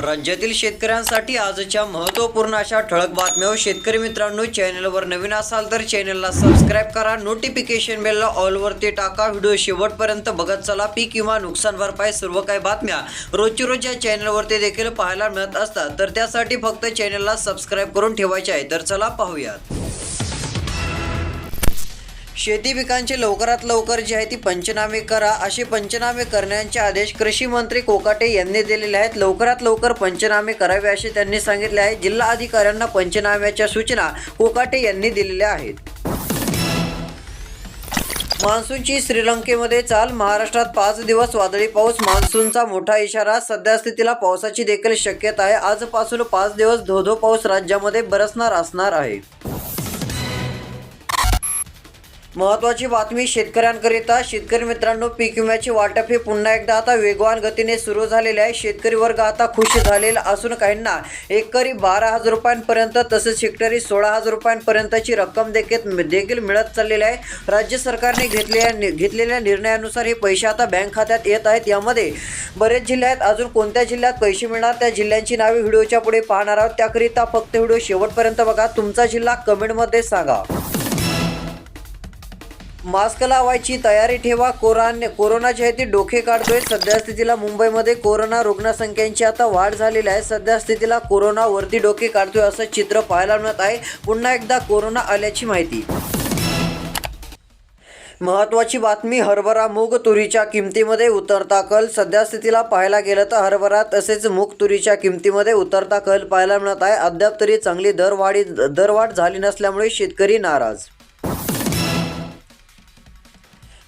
राज्यातील शेतकऱ्यांसाठी आजच्या महत्त्वपूर्ण अशा ठळक बातम्या हो शेतकरी मित्रांनो चॅनलवर नवीन असाल तर चॅनलला सबस्क्राईब करा. नोटिफिकेशन बेलला ऑलवरती टाका. व्हिडिओ शेवटपर्यंत बघत चला. पीक किंवा नुकसान भरपाई सर्व काही बातम्या रोजची रोज या चॅनलवरती देखील पाहायला मिळत असतात. तर त्यासाठी फक्त चॅनलला सबस्क्राईब करून ठेवायचे आहे. तर चला पाहूयात. शेती पिकांचे लवकरात लवकर जी आहे ती पंचनामे करा. असे पंचनामे करण्याचे आदेश कृषी मंत्री कोकाटे यांनी दिलेले आहेत. लवकरात लवकर पंचनामे करावे असे त्यांनी सांगितले आहे. जिल्हा अधिकाऱ्यांना पंचनाम्याच्या सूचना कोकाटे यांनी दिलेल्या आहेत. मान्सूनची श्रीलंकेमध्ये चाल. महाराष्ट्रात पाच दिवस वादळी पाऊस. मान्सूनचा मोठा इशारा. सध्या स्थितीला पावसाची देखील शक्यता आहे. आजपासून पाच दिवस धोधो पाऊस राज्यामध्ये बरसणार असणार आहे. महत्वाची बातमी शेतकऱ्यांकरिता. शेतकरी मित्रांनो पीक विम्याचे वाटप हे पुन्हा एकदा आता वेगवान गतीने सुरू झालेले आहे. शेतकरी वर्ग आता खुश झालेला असून काहींना एकरी बारा हजार रुपयांपर्यंत तसेच हेक्टरी सोळा हजार रुपयांपर्यंतची रक्कम देखील देखील मिळत चाललेली आहे. राज्य सरकारने घेतलेल्या घेतलेल्या निर्णयानुसार हे पैसे आता बँक खात्यात येत आहेत. यामध्ये बरेच जिल्हे आहेत. अजून कोणत्या जिल्ह्यात पैसे मिळणार त्या जिल्ह्यांची नावे व्हिडिओच्या पुढे पाहणार आहोत. त्याकरिता फक्त व्हिडिओ शेवटपर्यंत बघा. तुमचा जिल्हा कमेंटमध्ये सांगा. मास्क लावायची तयारी ठेवा. कोरान कोरोनाची आहे ती डोके काढतोय. सध्या स्थितीला मुंबईमध्ये कोरोना रुग्णसंख्येची आता वाढ झालेली आहे. सध्या स्थितीला कोरोना वरती डोके काढतोय असं चित्र पाहायला मिळत आहे. पुन्हा एकदा कोरोना आल्याची माहिती. महत्वाची बातमी हरभरा मूग तुरीच्या किमतीमध्ये उतरता कल. सध्या स्थितीला पाहायला गेलं तर हरभरा तसेच मूग तुरीच्या किमतीमध्ये उतरता कल पाहायला मिळत आहे. अद्याप तरी चांगली दरवाढी दरवाढ झाली नसल्यामुळे शेतकरी नाराज.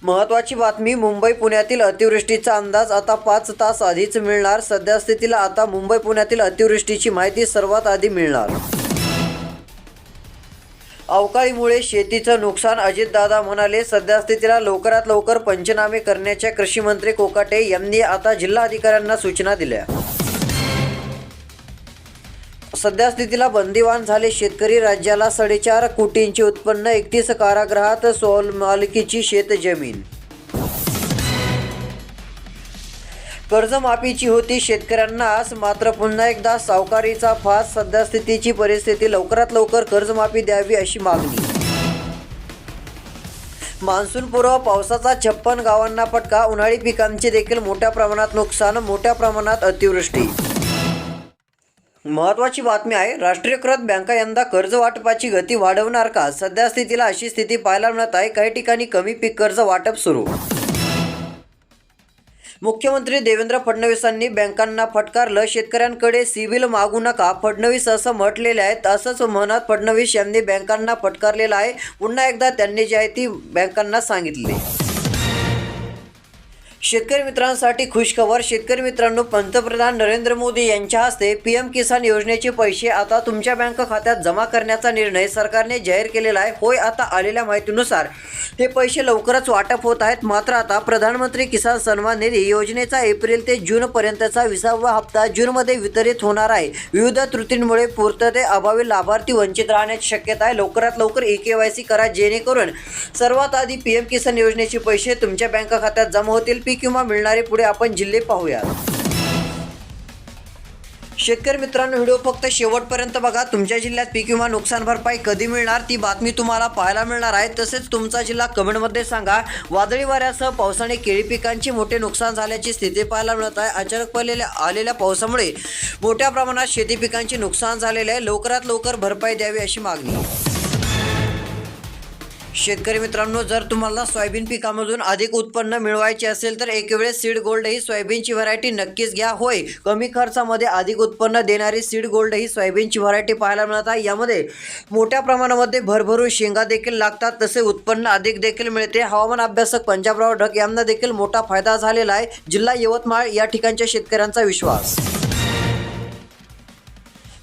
महत्वाची बातमी मुंबई पुण्यातील अतिवृष्टीचा अंदाज आता पाच तास आधीच मिळणार. सध्यास्थितीला आता मुंबई पुण्यातील अतिवृष्टीची माहिती सर्वात आधी मिळणार. अवकाळीमुळे शेतीचं नुकसान अजितदादा म्हणाले सध्यास्थितीला लवकरात लवकर पंचनामे करण्याच्या कृषी मंत्री कोकाटे यांनी आता जिल्हाधिकाऱ्यांना सूचना दिल्या. सध्या स्थितीला बंदिवान झाले शेतकरी. राज्याला साडेचार कोटींचे उत्पन्न एकतीस कारागृहात सोल मालकीची शेतजमीन. कर्जमाफीची होती शेतकऱ्यांना आज मात्र पुन्हा एकदा सावकारीचा फास. सध्या स्थितीची परिस्थिती लवकरात लवकर कर्जमाफी द्यावी अशी मागणी. मान्सूनपूर्व पावसाचा छप्पन गावांना फटका. उन्हाळी पिकांचे देखील मोठ्या प्रमाणात नुकसान मोठ्या प्रमाणात अतिवृष्टी. महत्वाची बातमी आहे राष्ट्रीयकृत बँका यंदा कर्ज वाटपाची गती वाढवणार का? सध्या स्थितीला अशी स्थिती पाहायला मिळत आहे काही ठिकाणी कमी पीक कर्ज वाटप सुरू. मुख्यमंत्री देवेंद्र फडणवीसांनी बँकांना फटकारलं शेतकऱ्यांकडे सिबिल मागू नका फडणवीस असं म्हटलेले आहेत असंच म्हणत फडणवीस यांनी बँकांना फटकारलेलं आहे. पुन्हा एकदा त्यांनी जी आहे ती बँकांना सांगितली. शेतकरी मित्रांसाठी खुशखबर. शेतकरी मित्रांनो पंतप्रधान नरेंद्र मोदी यांच्या हस्ते पी एम किसान योजनेचे पैसे आता तुमच्या बँक खात्यात जमा करण्याचा निर्णय सरकारने जाहीर केलेला आहे. होय आता आलेल्या माहितीनुसार हे पैसे लवकरच वाटप होत आहेत. मात्र आता प्रधानमंत्री किसान सन्मान निधी योजनेचा एप्रिल ते जूनपर्यंतचा विसावा हप्ता जूनमध्ये वितरित होणार आहे. विविध त्रुटींमुळे पूर्ततेअभावी लाभार्थी वंचित राहण्याची शक्यता आहे. लवकरात लवकर ई के वाय सी करा जेणेकरून सर्वात आधी पी एम किसान योजनेचे पैसे तुमच्या बँक खात्यात जमा होतील. पी पीक किंवा मिळणारे पुढे आपण जिल्हे पाहूया शेतकरी मित्रांनो व्हिडिओ फक्त शेवटपर्यंत बघा. तुमच्या जिल्ह्यात पीक विमा नुकसान भरपाई कधी मिळणार? ती बातमी तुम्हाला पाहायला मिळणार आहे. तसेच तुमचा जिल्हा कमेंटमध्ये सांगा. वादळी वाऱ्यासह पावसाने केळी पिकांचे मोठे नुकसान झाल्याची स्थिती पाहायला मिळत आहे. अचानक पडलेल्या आलेल्या पावसामुळे मोठ्या प्रमाणात शेती पिकांचे नुकसान झालेले आहे. लवकरात लवकर भरपाई द्यावी अशी मागणी. शेतकरी मित्रांनो जर तुम्हाला सोयाबीन पिकामधून अधिक उत्पन्न मिळवायचे असेल तर एक वेळेस सीड गोल्ड ही सोयाबीनची व्हरायटी नक्कीच घ्या. होय कमी खर्चामध्ये अधिक उत्पन्न देणारी सीड गोल्ड ही सोयाबीनची व्हरायटी पाहायला मिळत आहे यामध्ये मोठ्या प्रमाणामध्ये भरभरून शेंगा देखील लागतात तसे उत्पन्न अधिक देखील मिळते. हवामान अभ्यासक पंजाबराव ढग यांना देखील मोठा फायदा झालेला आहे. जिल्हा यवतमाळ या ठिकाणच्या शेतकऱ्यांचा विश्वास.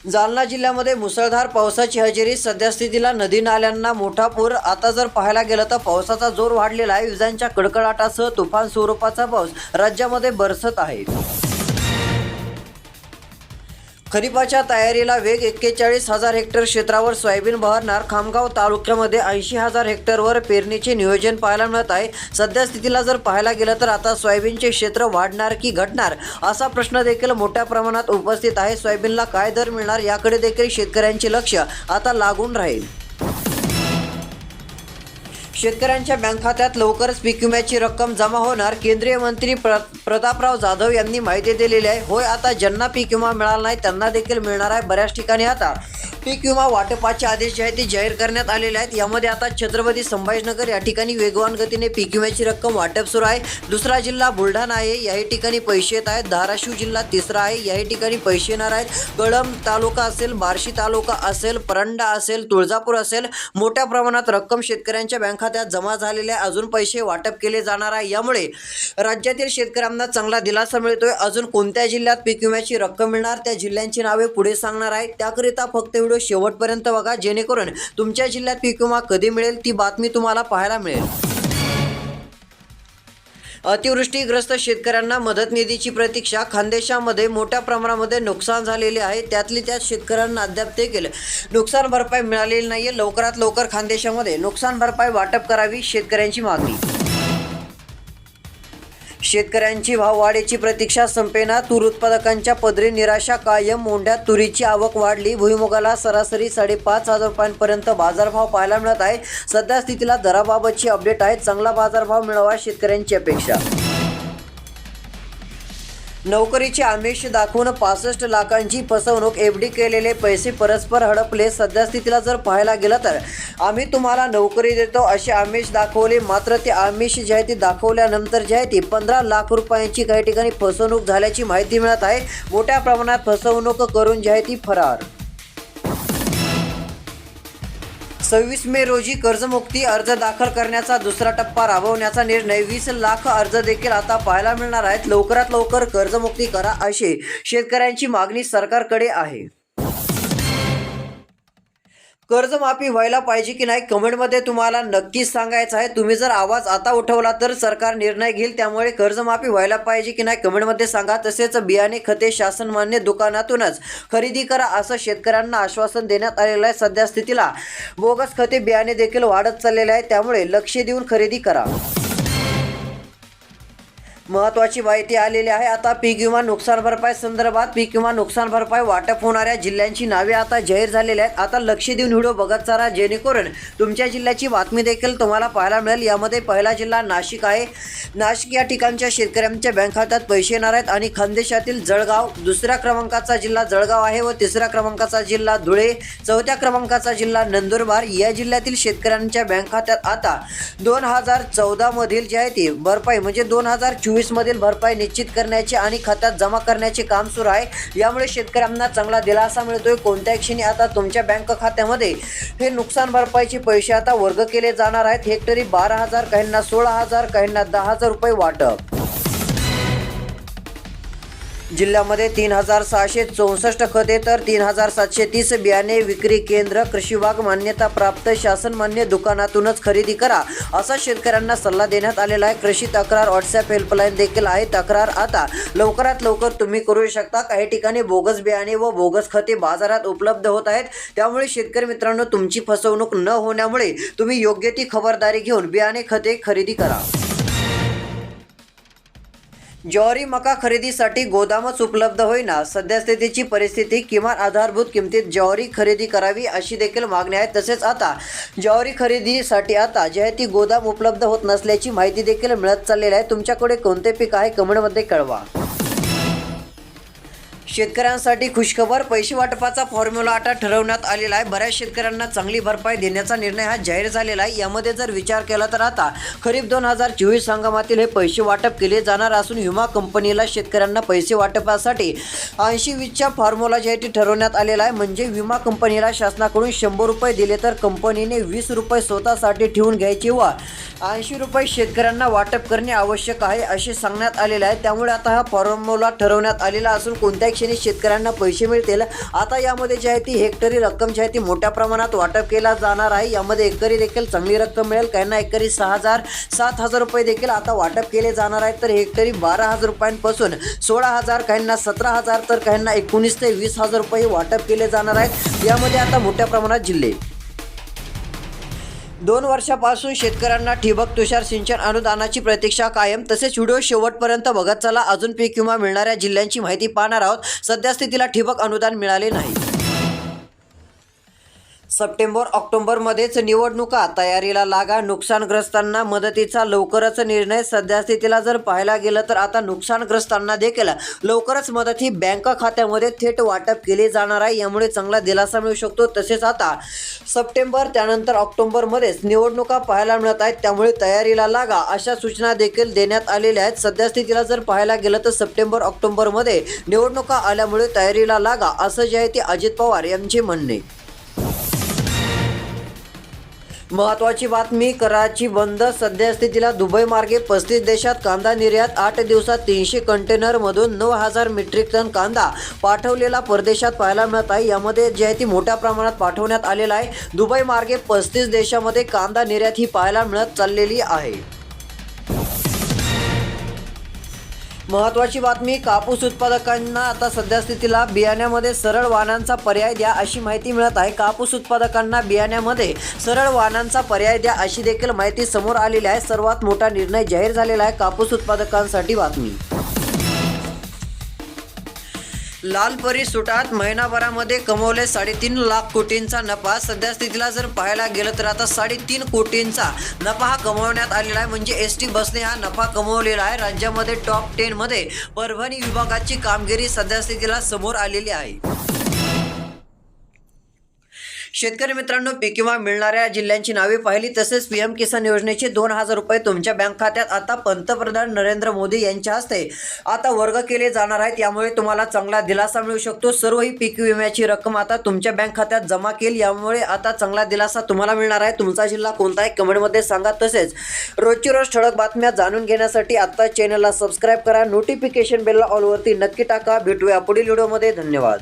जालना जिल्ह्यामध्ये मुसळधार पावसाची हजेरी सध्यास्थितीला नदी नाल्यांना मोठा पूर. आता जर पाहायला गेलं तर पावसाचा जोर वाढलेला आहे. विजांच्या कडकडाटासह तुफान स्वरूपाचा पाऊस राज्यामध्ये बरसत आहे. खरीपाच्या तयारीला वेग एक्केचाळीस हजार हेक्टर क्षेत्रावर सोयाबीन बहरणार खामगाव तालुक्यामध्ये ऐंशी हजार हेक्टरवर पेरणीचे नियोजन पाहायला मिळत आहे. सध्या स्थितीला जर पाहायला गेलं तर आता सोयाबीनचे क्षेत्र वाढणार की घटणार असा प्रश्न देखील मोठ्या प्रमाणात उपस्थित आहे. सोयाबीनला काय दर मिळणार याकडे देखील शेतकऱ्यांचे लक्ष आता लागून राहील. शेतकऱ्यांच्या बँक खात्यात लवकरच पीक विम्याची रक्कम जमा होणार. केंद्रीय मंत्री प्र प्रतापराव जाधव यांनी माहिती दिलेली आहे. होय आता ज्यांना पीक विमा मिळाला नाही त्यांना देखील मिळणार आहे बऱ्याच ठिकाणी आता. पीक विमा वाटपाचे आदेश जे आहेत ते जाहीर करण्यात आलेले आहेत. यामध्ये आता छत्रपती संभाजीनगर या ठिकाणी वेगवान गतीने पीक विम्याची रक्कम वाटप सुरू आहे. दुसरा जिल्हा बुलढाणा आहे. याही ठिकाणी पैसे येत आहेत. धाराशिव जिल्हा तिसरा आहे. याही ठिकाणी पैसे येणार आहेत. कळंब तालुका असेल बार्शी तालुका असेल परंडा असेल तुळजापूर असेल मोठ्या प्रमाणात रक्कम शेतकऱ्यांच्या बँक खात्यात जमा झालेल्या आहे. अजून पैसे वाटप केले जाणार आहे. यामुळे राज्यातील शेतकऱ्यांना चांगला दिलासा मिळतोय. अजून कोणत्या जिल्ह्यात पीक विम्याची रक्कम मिळणार? त्या जिल्ह्यांची नावे पुढे सांगणार आहे. त्याकरिता फक्त व्हिडिओ शेवटपर्यंत बघा जेणेकरून तुमच्या जिल्ह्यात पीक विमा कधी मिळेल ती बातमी तुम्हाला पाहायला मिळेल. अतिवृष्टीग्रस्त शेतकऱ्यांना मदत निधीची प्रतीक्षा. खानदेशामध्ये मोठ्या प्रमाणामध्ये नुकसान झालेले आहे. त्यातली त्यात शेतकऱ्यांना अद्याप देखील नुकसान भरपाई मिळालेली नाही आहे लवकरात लवकर खानदेशामध्ये नुकसान भरपाई वाटप करावी शेतकऱ्यांची मागणी. शेतकऱ्यांची भाववाढीची प्रतीक्षा संपेना तूर उत्पादकांच्या पदरी निराशा कायम मोंढ्यात तुरीची आवक वाढली. भुईमुगाला सरासरी साडेपाच हजार रुपयांपर्यंत बाजारभाव पाहायला मिळत आहे. सध्या स्थितीला दराबाबतची अपडेट आहे. चांगला बाजारभाव मिळावा शेतकऱ्यांची अपेक्षा नोकरीचे आमिष दाखवून पासष्ट लाखांची फसवणूक एफ डी केलेले पैसे परस्पर हडपले. सद्यस्थितीला जर पाहायला गेलं तर आम्ही तुम्हाला नोकरी देतो असे आमिष दाखवले. मात्र ते आमिष जे आहे ते दाखवल्यानंतर जे आहे ती पंधरा लाख रुपयांची काही ठिकाणी फसवणूक झाल्याची माहिती मिळत आहे. मोठ्या प्रमाणात फसवणूक करून जी आहे ती फरार. सव्वीस मे रोजी कर्जमुक्ती अर्ज दाखल करण्याचा दुसरा टप्पा राबवण्याचा निर्णय. वीस लाख अर्ज देखील आता पाहायला मिळणार आहेत. लवकरात लवकर कर्जमुक्ती करा अशी शेतकऱ्यांची मागणी सरकारकडे आहे. कर्जमाफी व्हायला पाहिजे की नाही कमेंटमध्ये तुम्हाला नक्कीच सांगायचं आहे. तुम्ही जर आवाज आता उठवला तर सरकार निर्णय घेईल त्यामुळे कर्जमाफी व्हायला पाहिजे की नाही कमेंटमध्ये सांगा. तसेच बियाणे खते शासनमान्य दुकानातूनच खरेदी करा असं शेतकऱ्यांना आश्वासन देण्यात आलेलं आहे सध्या स्थितीला. बोगस खते बियाणे देखील वाढत चाललेले आहे त्यामुळे लक्ष देऊन खरेदी करा. महत्वाची माहिती आलेली आहे. आता पीक विमा नुकसान भरपाई संदर्भात पीक विमा नुकसान भरपाई वाटप होणाऱ्या जिल्ह्यांची नावे आता जाहीर झालेली आहेत. आता लक्ष देऊन व्हिडिओ बघत चारा. जेणेकरून तुमच्या जिल्ह्याची बातमी देखील तुम्हाला पाहायला मिळेल. यामध्ये पहिला जिल्हा नाशिक आहे. नाशिक या ठिकाणच्या शेतकऱ्यांच्या बँक खात्यात पैसे येणार आहेत आणि खानदेशातील जळगाव दुसऱ्या क्रमांकाचा जिल्हा जळगाव आहे व तिसऱ्या क्रमांकाचा जिल्हा धुळे चौथ्या क्रमांकाचा जिल्हा नंदुरबार. या जिल्ह्यातील शेतकऱ्यांच्या बँक खात्यात आता दोन हजार चौदामधील जे आहे ती भरपाई म्हणजे दोन हजार चोवीस चोवीसमधील भरपाई निश्चित करण्याचे आणि खात्यात जमा करण्याचे काम सुरू आहे. यामुळे शेतकऱ्यांना चांगला दिलासा मिळतोय. कोणत्या क्षणी आता तुमच्या बँक खात्यामध्ये हे नुकसान भरपाईचे पैसे आता वर्ग केले जाणार आहेत. हेक्टरी बारा हजार काहींना सोळा हजार काहींना दहा हजार रुपये वाटप. जिल्ह्यामध्ये तीन हजार सहाशे चौसष्ट खते तर तीन हजार सातशे तीस बियाणे विक्री केंद्र कृषी विभाग मान्यता प्राप्त शासनमान्य दुकानातूनच खरेदी करा असा शेतकऱ्यांना सल्ला देण्यात आलेला आहे. कृषी तक्रार व्हॉट्सअप हेल्पलाईन देखील आहे. तक्रार आता लवकरात लवकर तुम्ही करू शकता. काही ठिकाणी बोगस बियाणे व बोगस खते बाजारात उपलब्ध होत आहेत. त्यामुळे शेतकरी मित्रांनो तुमची फसवणूक न होण्यामुळे तुम्ही योग्य ती खबरदारी घेऊन बियाणे खते खरेदी करा. ज्वारी मका खरेदीसाठी गोदामच उपलब्ध होईना. सद्यस्थितीची परिस्थिती किमान आधारभूत किमतीत ज्वारी खरेदी करावी अशी देखील मागणी आहे. तसेच आता ज्वारी खरेदीसाठी आता जे आहे ती गोदाम उपलब्ध होत नसल्याची माहिती देखील मिळत चाललेली आहे. तुमच्याकडे कोणते पीक आहे? कमेंटमध्ये कळवा. शेतकऱ्यांसाठी खुशखबर पैसे वाटपाचा फॉर्म्युला आता ठरवण्यात आलेला आहे. बऱ्याच शेतकऱ्यांना चांगली भरपाई देण्याचा निर्णय हा जाहीर झालेला आहे. यामध्ये जर विचार केला तर आता खरीप दोन हजार चोवीस हंगामातील हे पैसे वाटप केले जाणार असून विमा कंपनीला शेतकऱ्यांना पैसे वाटपासाठी ऐंशी वीसच्या फॉर्म्युला जे आहे ते ठरवण्यात आलेला आहे म्हणजे विमा कंपनीला शासनाकडून शंभर रुपये दिले तर कंपनीने वीस रुपये स्वतःसाठी ठेवून घ्यायचे व ऐंशी रुपये शेतकऱ्यांना वाटप करणे आवश्यक आहे असे सांगण्यात आलेले आहे. त्यामुळे आता हा फॉर्म्युला ठरवण्यात आलेला असून कोणत्याही दिशेने शेतकऱ्यांना पैसे मिळतील. आता यामध्ये जी आहे ती हेक्टरी रक्कम जी आहे ती मोठ्या प्रमाणात वाटप केला जाणार आहे. यामध्ये एकरी देखील चांगली रक्कम मिळेल. काहींना एकरी सहा हजार सात हजार रुपये देखील आता वाटप केले जाणार आहेत. तर हेक्टरी बारा हजार रुपयांपासून सोळा हजार काहींना सतरा हजार तर काहींना एकोणीस ते वीस हजार रुपये वाटप केले जाणार आहेत. यामध्ये आता मोठ्या प्रमाणात जिल्हे. दोन वर्षापासून शेतकऱ्यांना ठिबक तुषार सिंचन अनुदानाची प्रतीक्षा कायम तसेच व्हिडिओ शेवटपर्यंत बघत चला. अजून पीक विमा मिळणाऱ्या जिल्ह्यांची माहिती पाहणार आहोत. सध्या स्थितीला ठिबक अनुदान मिळाले नाही. सप्टेंबर ऑक्टोबरमध्येच निवडणुका. तयारीला लागा नुकसानग्रस्तांना मदतीचा लवकरच निर्णय. सध्यास्थितीला जर पाहायला गेलं तर आता नुकसानग्रस्तांना देखील लवकरच मदत ही बँक खात्यामध्ये थेट वाटप केली जाणार आहे. यामुळे चांगला दिलासा मिळू शकतो. तसेच आता सप्टेंबर त्यानंतर ऑक्टोबरमध्येच निवडणुका पाहायला मिळत आहेत. त्यामुळे तयारीला लागा अशा सूचना देखील देण्यात आलेल्या आहेत. सध्यास्थितीला जर पाहायला गेलं तर सप्टेंबर ऑक्टोबरमध्ये निवडणुका आल्यामुळे तयारीला लागा असं जे आहे ते अजित पवार यांचे म्हणणे. महत्वाची बातमी कराची बंद सद्यस्थितीला दुबई मार्गे पस्तीस देशात कांदा निर्यात आठ दिवसात तीनशे कंटेनरमधून नऊ हजार मेट्रिक टन कांदा पाठवलेला परदेशात पाहायला मिळत आहे. यामध्ये जे आहे ती मोठ्या प्रमाणात पाठवण्यात आलेला आहे. दुबई मार्गे पस्तीस देशामध्ये कांदा निर्यात ही पाहायला मिळत चाललेली आहे. महत्वाची बातमी कापूस उत्पादकांना आता सध्या स्थितीला बियाण्यामध्ये सरळ वाहनांचा पर्याय द्या अशी माहिती मिळत आहे. कापूस उत्पादकांना बियाण्यामध्ये सरळ वाहनांचा पर्याय द्या अशी देखील माहिती समोर आलेली आहे. सर्वात मोठा निर्णय जाहीर झालेला आहे. कापूस उत्पादकांसाठी बातमी. लालपरी सुटात महिनाभरामध्ये कमवले साडेतीन लाख कोटींचा नफा. सध्या स्थितीला जर पाहायला गेलं तर आता साडेतीन कोटींचा नफा हा कमवण्यात आलेला आहे. म्हणजे एस टी बसने हा नफा कमवलेला आहे. राज्यामध्ये टॉप टेनमध्ये परभणी विभागाची कामगिरी सध्या स्थितीला समोर आलेली आहे. शेतकरी मित्रांनो पीक विमा मिळणाऱ्या जिल्ह्यांची नावे पाहिली तसेच पी एम किसान योजनेचे दोन हजार रुपये तुमच्या बँक खात्यात आता पंतप्रधान नरेंद्र मोदी यांच्या हस्ते आता वर्ग केले जाणार आहेत. यामुळे तुम्हाला चांगला दिलासा मिळू शकतो. सर्व ही पीक विम्याची रक्कम आता तुमच्या बँक खात्यात जमा केली. यामुळे आता चांगला दिलासा तुम्हाला मिळणार आहे. तुमचा जिल्हा कोणता आहे कमेंटमध्ये सांगा. तसेच रोजची रोज ठळक बातम्या जाणून घेण्यासाठी आत्ता चॅनलला सबस्क्राईब करा. नोटिफिकेशन बेलला ऑलवरती नक्की टाका. भेटूया पुढील व्हिडिओमध्ये धन्यवाद.